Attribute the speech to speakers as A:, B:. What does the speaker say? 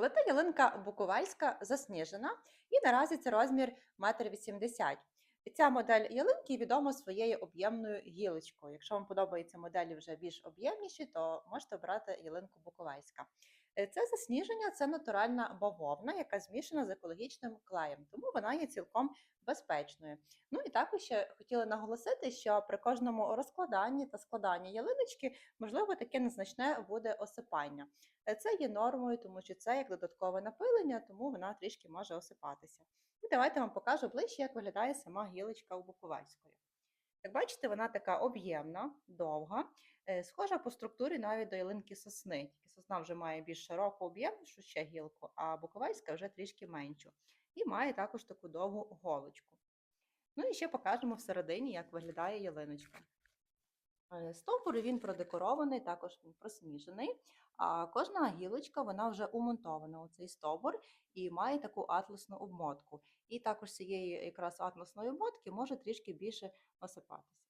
A: Лета ялинка буковельська засніжена, і наразі це розмір 1,80 м. Ця модель ялинки відома своєю об'ємною гілочкою. Якщо вам подобаються моделі вже більш об'ємніші, то можете обрати ялинку буковельська. Е, Це засніження, це натуральна бавовна, яка змішана з екологічним клеєм, тому вона є цілком безпечною. Ну і також ще хотіла наголосити, що при кожному розкладанні та складанні ялиночки можливо таке незначне буде осипання. Е, Це є нормою, тому що це як додаткове напилення, тому вона трішки може осипатися. І давайте вам покажу ближче, як виглядає сама гілочка у Буковельської. Як бачите, вона така об'ємна, довга, е, схожа по структурі навіть до ялинки сосни. Тільки сосна вже має більш широку об'ємнішу ще гілку, а Буковельська вже трішки меншу. І має також таку довгу голочку. Ну і ще покажемо всередині, як виглядає ялиночка. Е, Стовбур він продекорований, також він просніжений. А кожна гілочка вона вже умонтована у цей стовбур і має таку атласну обмотку. І також цієї якраз атласної обмотки може трішки більше осипатися.